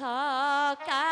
সকাল